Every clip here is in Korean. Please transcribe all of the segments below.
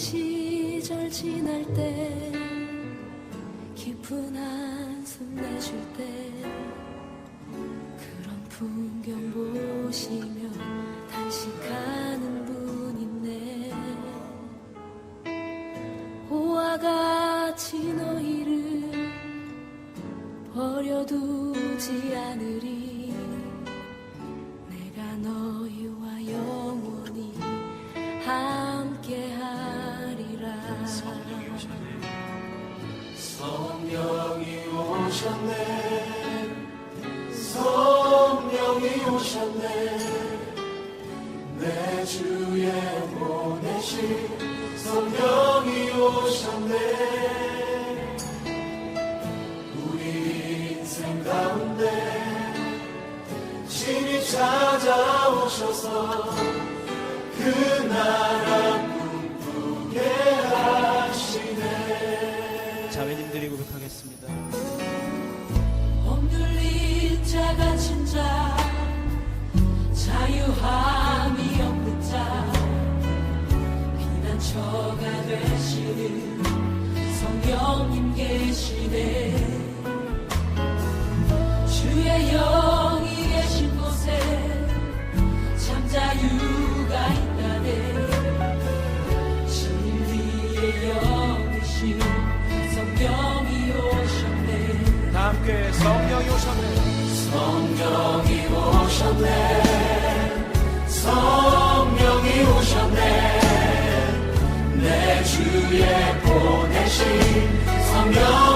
시절 지날 때 깊은 한숨 내쉴 때 그런 풍경 보시며 단식하는 분 있네 호와 같이 너희를 버려두지 않으리 보내신 성령이 오셨네 우리 인생 가운데 신이 찾아오셔서 그 나라 꿈꾸게 하시네 자매님들이 고백하겠습니다. 억눌린 자 갇힌 자 자유함 처가 되시는 성령님 계시네. 주의 영이 계신 곳에 참 자유가 있다네. 진리의 영이신 성령이 오셨네. 다 함께 성령이 오셨네. 성령이 오셨네 주에 보내신 성령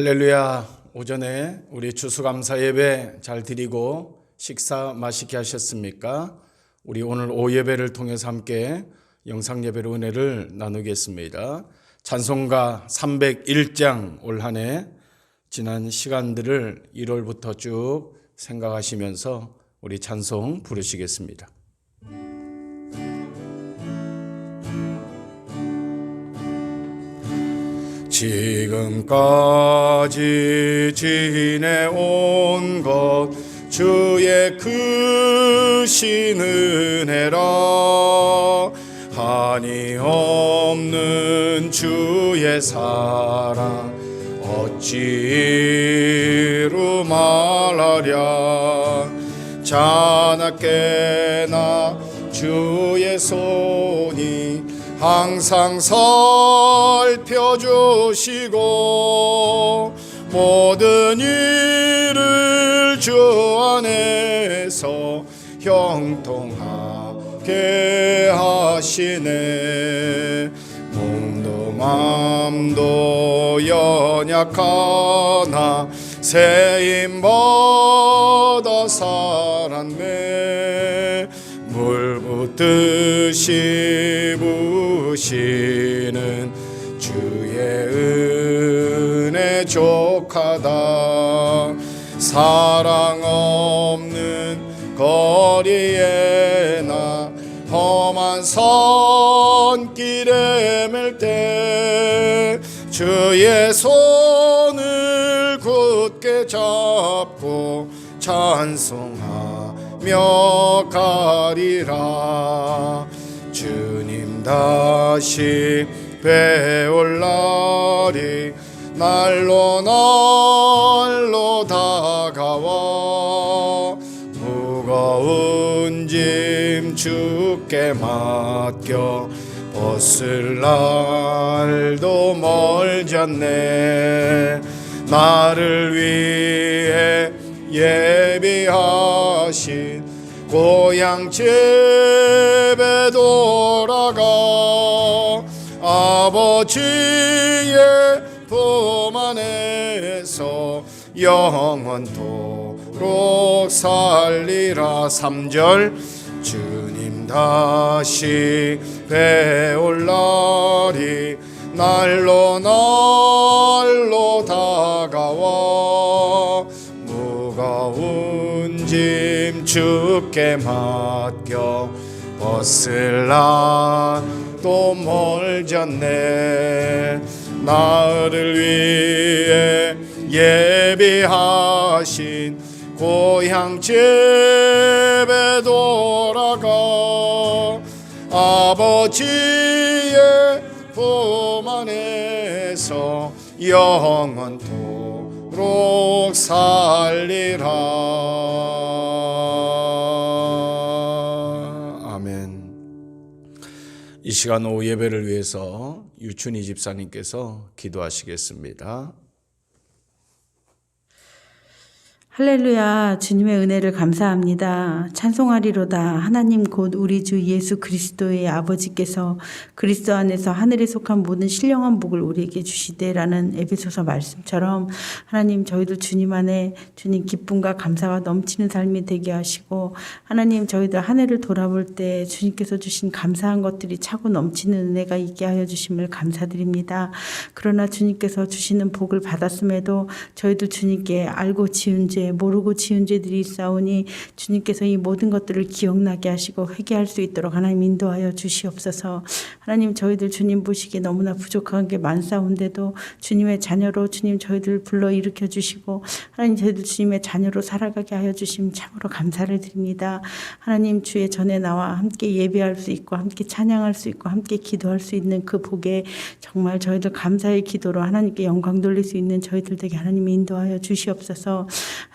할렐루야 오전에 우리 추수감사 예배 잘 드리고 식사 맛있게 하셨습니까? 우리 오늘 오후 예배를 통해서 함께 영상 예배로 은혜를 나누겠습니다. 찬송가 301장 올 한 해 지난 시간들을 1월부터 쭉 생각하시면서 우리 찬송 부르시겠습니다. 지금까지 지내온 것 주의 크신 은혜라. 한이 없는 주의 사랑 어찌로 말하랴. 자나깨나 주의 손이 항상 살펴주시고 모든 일을 주 안에서 형통하게 하시네. 몸도 맘도 연약하나 세임받아 살았네. 물 뜻이 부시는 주의 은혜 족하다. 사랑 없는 거리에 나 험한 선길에 맬때 주의 손을 굳게 잡고 찬송하며 가리라 다시 배올 날이 날로 날로 다가와. 무거운 짐 주께 맡겨 벗을 날도 멀지 않네. 나를 위해 예비하신 고향 집 아버지의 품 안에서 영원토록 살리라. 3절 주님 다시 배올 날이 날로 날로 다가와. 무거운 짐 주께 맡겨 벗을 날또 멀지 않네. 나를 위해 예비하신 고향 집에 돌아가 아버지의 품 안에서 영원토록 살리라 이 시간 오후 예배를 위해서 유춘희 집사님께서 기도하시겠습니다. 할렐루야 주님의 은혜를 감사합니다. 찬송하리로다 하나님 곧 우리 주 예수 그리스도의 아버지께서 그리스도 안에서 하늘에 속한 모든 신령한 복을 우리에게 주시되라는 에베소서 말씀처럼 하나님 저희들 주님 안에 주님 기쁨과 감사가 넘치는 삶이 되게 하시고 하나님 저희들 한 해를 돌아볼 때 주님께서 주신 감사한 것들이 차고 넘치는 은혜가 있게 하여 주심을 감사드립니다. 그러나 주님께서 주시는 복을 받았음에도 저희도 주님께 알고 지은 죄 모르고 지은 죄들이 있사오니 주님께서 이 모든 것들을 기억나게 하시고 회개할 수 있도록 하나님 인도하여 주시옵소서. 하나님 저희들 주님 보시기에 너무나 부족한 게 많사온데도 주님의 자녀로 주님 저희들 불러 일으켜 주시고 하나님 저희들 주님의 자녀로 살아가게 하여 주심 참으로 감사를 드립니다. 하나님 주의 전에 나와 함께 예배할 수 있고 함께 찬양할 수 있고 함께 기도할 수 있는 그 복에 정말 저희들 감사의 기도로 하나님께 영광 돌릴 수 있는 저희들 되게 하나님 인도하여 주시옵소서.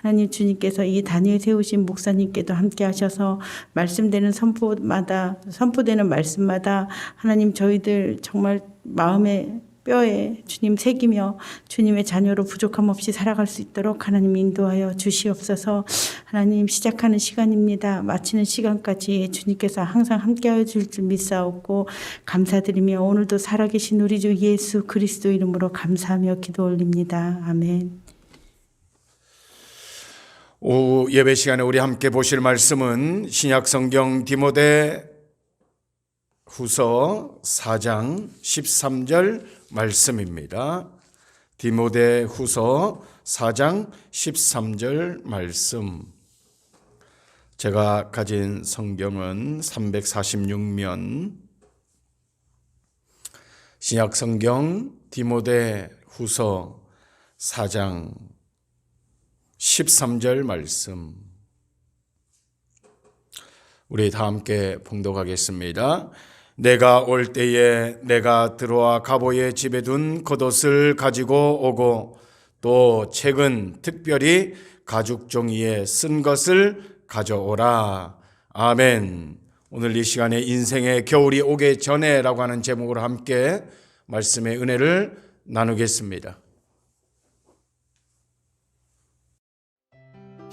하나님 주님께서 이 단위에 세우신 목사님께도 함께 하셔서 말씀되는 선포마다 선포되는 말씀마다 하나님 저희들 정말 마음에 뼈에 주님 새기며 주님의 자녀로 부족함 없이 살아갈 수 있도록 하나님 인도하여 주시옵소서. 하나님 시작하는 시간입니다. 마치는 시간까지 주님께서 항상 함께하여 줄 줄 믿사옵고 감사드리며 오늘도 살아계신 우리 주 예수 그리스도 이름으로 감사하며 기도 올립니다. 아멘. 오후 예배 시간에 우리 함께 보실 말씀은 신약 성경 디모데 후서 4장 13절 말씀입니다. 디모데 후서 4장 13절 말씀. 제가 가진 성경은 346면 신약 성경 디모데 후서 4장 13절 말씀. 우리 다 함께 봉독하겠습니다. 내가 올 때에 내가 들어와 가보의 집에 둔 겉옷을 가지고 오고 또 책은 특별히 가죽 종이에 쓴 것을 가져오라. 아멘. 오늘 이 시간에 인생의 겨울이 오기 전에라고 하는 제목으로 함께 말씀의 은혜를 나누겠습니다.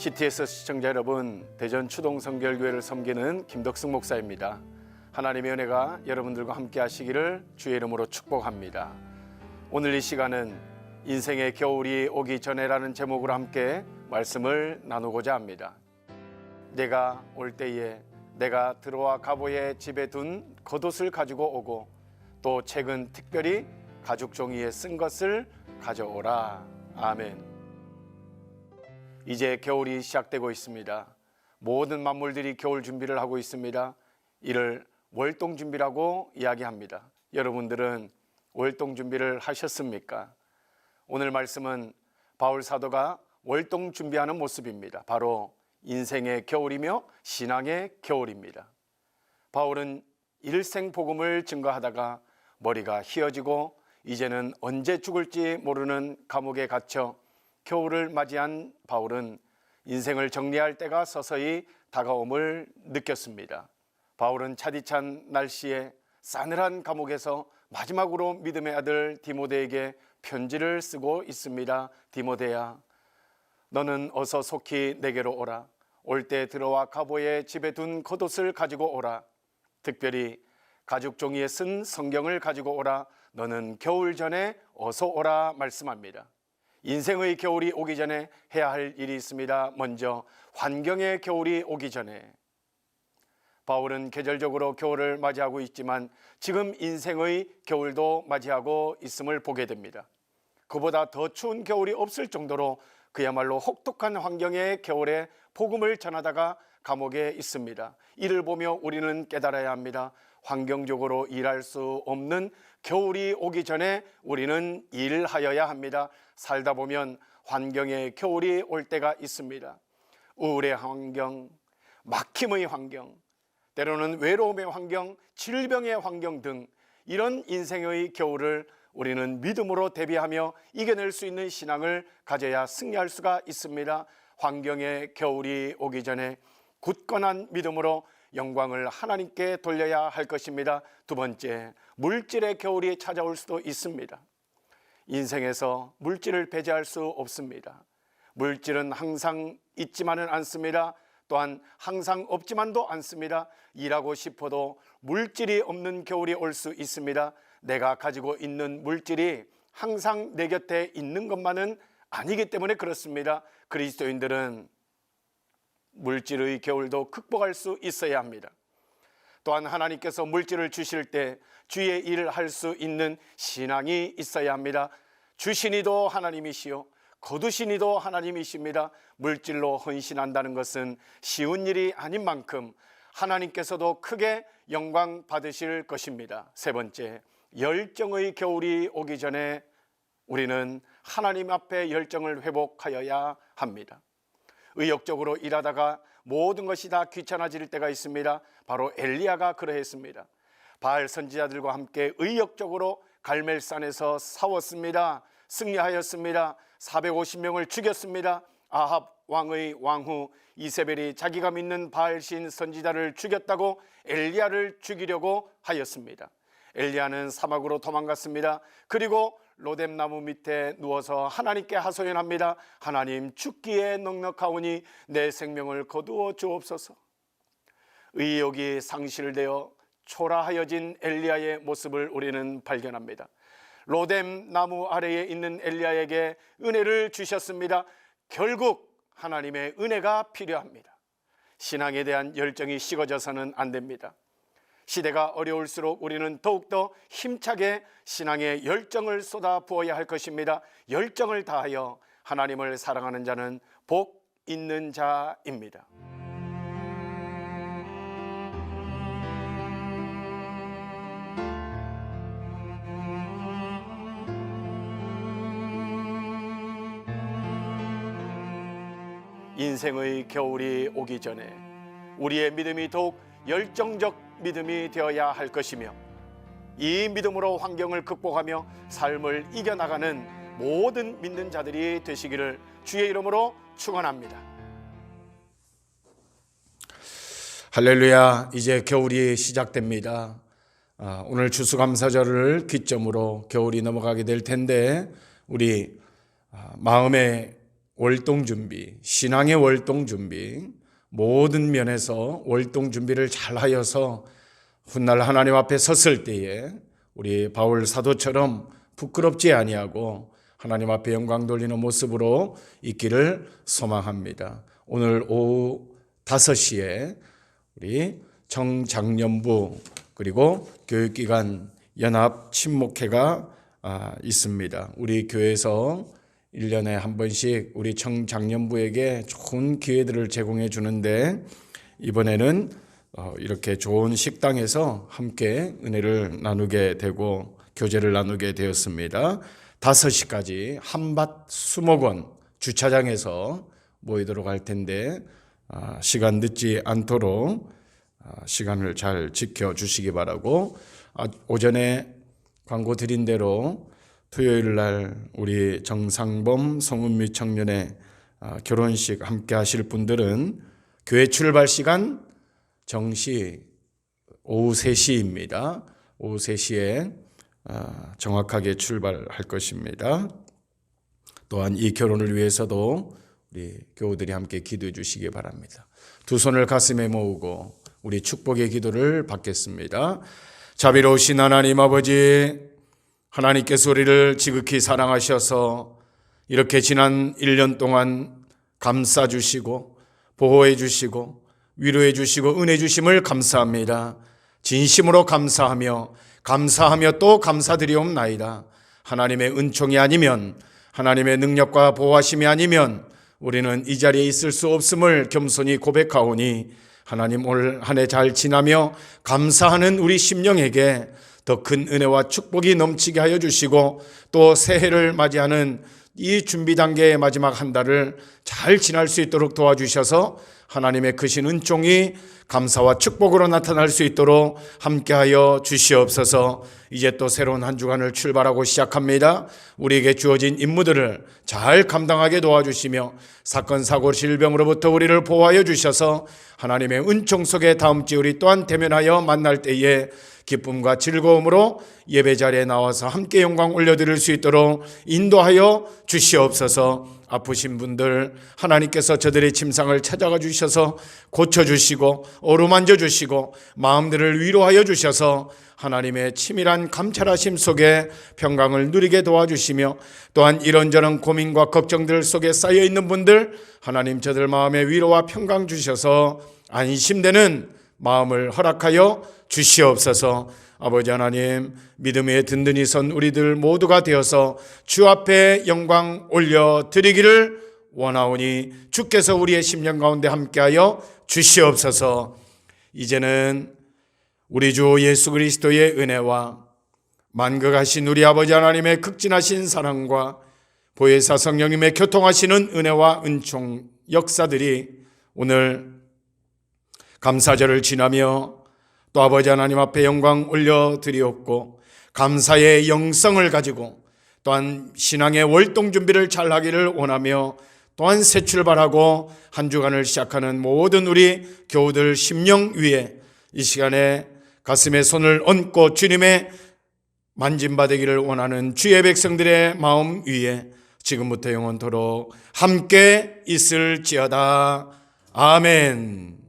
CTS 시청자 여러분, 대전 추동 성결교회를 섬기는 김덕승 목사입니다. 하나님의 은혜가 여러분들과 함께 하시기를 주의 이름으로 축복합니다. 오늘 이 시간은 인생의 겨울이 오기 전에라는 제목으로 함께 말씀을 나누고자 합니다. 내가 올 때에 내가 들어와 가보의 집에 둔 겉옷을 가지고 오고 또 책은 특별히 가죽 종이에 쓴 것을 가져오라. 아멘. 이제 겨울이 시작되고 있습니다. 모든 만물들이 겨울 준비를 하고 있습니다. 이를 월동 준비라고 이야기합니다. 여러분들은 월동 준비를 하셨습니까? 오늘 말씀은 바울 사도가 월동 준비하는 모습입니다. 바로 인생의 겨울이며 신앙의 겨울입니다. 바울은 일생 복음을 증거하다가 머리가 휘어지고 이제는 언제 죽을지 모르는 감옥에 갇혀 겨울을 맞이한 바울은 인생을 정리할 때가 서서히 다가옴을 느꼈습니다. 바울은 차디찬 날씨에 싸늘한 감옥에서 마지막으로 믿음의 아들 디모데에게 편지를 쓰고 있습니다. 디모데야, 너는 어서 속히 내게로 오라. 올 때 들어와 가보의 집에 둔 겉옷을 가지고 오라. 특별히 가죽 종이에 쓴 성경을 가지고 오라. 너는 겨울 전에 어서 오라 말씀합니다. 인생의 겨울이 오기 전에 해야 할 일이 있습니다. 먼저 환경의 겨울이 오기 전에 바울은 계절적으로 겨울을 맞이하고 있지만 지금 인생의 겨울도 맞이하고 있음을 보게 됩니다. 그보다 더 추운 겨울이 없을 정도로 그야말로 혹독한 환경의 겨울에 복음을 전하다가 감옥에 있습니다. 이를 보며 우리는 깨달아야 합니다. 환경적으로 일할 수 없는 겨울이 오기 전에 우리는 일하여야 합니다. 살다 보면 환경의 겨울이 올 때가 있습니다. 우울의 환경, 막힘의 환경, 때로는 외로움의 환경, 질병의 환경 등 이런 인생의 겨울을 우리는 믿음으로 대비하며 이겨낼 수 있는 신앙을 가져야 승리할 수가 있습니다. 환경의 겨울이 오기 전에 굳건한 믿음으로 영광을 하나님께 돌려야 할 것입니다. 두 번째, 물질의 겨울이 찾아올 수도 있습니다. 인생에서 물질을 배제할 수 없습니다. 물질은 항상 있지만은 않습니다. 또한 항상 없지만도 않습니다. 일하고 싶어도 물질이 없는 겨울이 올 수 있습니다. 내가 가지고 있는 물질이 항상 내 곁에 있는 것만은 아니기 때문에 그렇습니다. 그리스도인들은 물질의 겨울도 극복할 수 있어야 합니다. 또한 하나님께서 물질을 주실 때 주의 일을 할 수 있는 신앙이 있어야 합니다. 주신이도 하나님이시요 거두신이도 하나님이십니다. 물질로 헌신한다는 것은 쉬운 일이 아닌 만큼 하나님께서도 크게 영광 받으실 것입니다. 세 번째, 열정의 겨울이 오기 전에 우리는 하나님 앞에 열정을 회복하여야 합니다. 의욕적으로 일하다가 모든 것이 다 귀찮아질 때가 있습니다. 바로 엘리야가 그러했습니다. 바알 선지자들과 함께 의욕적으로 갈멜산에서 싸웠습니다. 승리하였습니다. 450명을 죽였습니다. 아합 왕의 왕후 이세벨이 자기가 믿는 바알신 선지자를 죽였다고 엘리야를 죽이려고 하였습니다. 엘리야는 사막으로 도망갔습니다. 그리고 로뎀나무 밑에 누워서 하나님께 하소연합니다. 하나님 죽기에 넉넉하오니 내 생명을 거두어 주옵소서. 의욕이 상실되어 초라하여진 엘리야의 모습을 우리는 발견합니다. 로뎀 나무 아래에 있는 엘리야에게 은혜를 주셨습니다. 결국 하나님의 은혜가 필요합니다. 신앙에 대한 열정이 식어져서는 안 됩니다. 시대가 어려울수록 우리는 더욱더 힘차게 신앙의 열정을 쏟아 부어야 할 것입니다. 열정을 다하여 하나님을 사랑하는 자는 복 있는 자입니다. 인생의 겨울이 오기 전에 우리의 믿음이 더욱 열정적 믿음이 되어야 할 것이며 이 믿음으로 환경을 극복하며 삶을 이겨나가는 모든 믿는 자들이 되시기를 주의 이름으로 축원합니다. 할렐루야 이제 겨울이 시작됩니다. 아, 오늘 추수감사절을 기점으로 겨울이 넘어가게 될 텐데 우리 아, 마음의 월동 준비, 신앙의 월동 준비, 모든 면에서 월동 준비를 잘 하여서 훗날 하나님 앞에 섰을 때에 우리 바울 사도처럼 부끄럽지 아니하고 하나님 앞에 영광 돌리는 모습으로 있기를 소망합니다. 오늘 오후 5시에 우리 청장년부 그리고 교육기관 연합 친목회가 아, 있습니다. 우리 교회에서 1년에 한 번씩 우리 청장년부에게 좋은 기회들을 제공해 주는데 이번에는 어, 이렇게 좋은 식당에서 함께 은혜를 나누게 되고 교제를 나누게 되었습니다. 5시까지 한밭 수목원 주차장에서 모이도록 할 텐데 아, 시간 늦지 않도록 아, 시간을 잘 지켜 주시기 바라고 아, 오전에 광고 드린 대로 토요일 날 우리 정상범 성은미 청년의 아, 결혼식 함께 하실 분들은 교회 출발 시간 정시 오후 3시입니다. 오후 3시에 아, 정확하게 출발할 것입니다. 또한 이 결혼을 위해서도 우리 교우들이 함께 기도해 주시기 바랍니다. 두 손을 가슴에 모으고 우리 축복의 기도를 받겠습니다. 자비로우신 하나님 아버지, 하나님께서 우리를 지극히 사랑하셔서 이렇게 지난 1년 동안 감싸 주시고 보호해 주시고 위로해 주시고 은혜 주심을 감사합니다. 진심으로 감사하며 감사하며 또 감사드리옵나이다. 하나님의 은총이 아니면 하나님의 능력과 보호하심이 아니면 우리는 이 자리에 있을 수 없음을 겸손히 고백하오니 하나님 올 한 해 잘 지나며 감사하는 우리 심령에게 더 큰 은혜와 축복이 넘치게 하여 주시고 또 새해를 맞이하는 이 준비 단계의 마지막 한 달을 잘 지날 수 있도록 도와주셔서 하나님의 크신 은총이 감사와 축복으로 나타날 수 있도록 함께하여 주시옵소서. 이제 또 새로운 한 주간을 출발하고 시작합니다. 우리에게 주어진 임무들을 잘 감당하게 도와주시며 사건 사고 질병으로부터 우리를 보호하여 주셔서 하나님의 은총 속에 다음 주 우리 또한 대면하여 만날 때에 기쁨과 즐거움으로 예배 자리에 나와서 함께 영광 올려드릴 수 있도록 인도하여 주시옵소서. 아프신 분들 하나님께서 저들의 침상을 찾아가 주셔서 고쳐 주시고 어루만져 주시고 마음들을 위로하여 주셔서 하나님의 치밀한 감찰하심 속에 평강을 누리게 도와주시며 또한 이런저런 고민과 걱정들 속에 쌓여 있는 분들 하나님 저들 마음에 위로와 평강 주셔서 안심되는 마음을 허락하여 주시옵소서. 아버지 하나님, 믿음에 든든히 선 우리들 모두가 되어서 주 앞에 영광 올려 드리기를 원하오니 주께서 우리의 심령 가운데 함께하여 주시옵소서. 이제는 우리 주 예수 그리스도의 은혜와 만극하신 우리 아버지 하나님의 극진하신 사랑과 보혜사 성령님의 교통하시는 은혜와 은총 역사들이 오늘 감사절을 지나며 또 아버지 하나님 앞에 영광 올려드리옵고 감사의 영성을 가지고 또한 신앙의 월동 준비를 잘 하기를 원하며 또한 새 출발하고 한 주간을 시작하는 모든 우리 교우들 심령 위에 이 시간에 가슴에 손을 얹고 주님의 만짐받기를 원하는 주의 백성들의 마음 위에 지금부터 영원토록 함께 있을지어다. 아멘.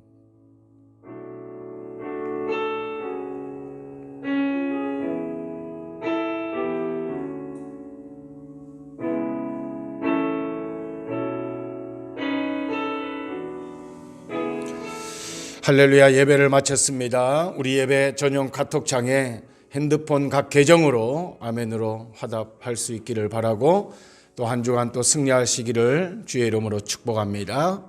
할렐루야 예배를 마쳤습니다. 우리 예배 전용 카톡창에 핸드폰 각 계정으로 아멘으로 화답할 수 있기를 바라고 또 한 주간 또 승리하시기를 주의 이름으로 축복합니다.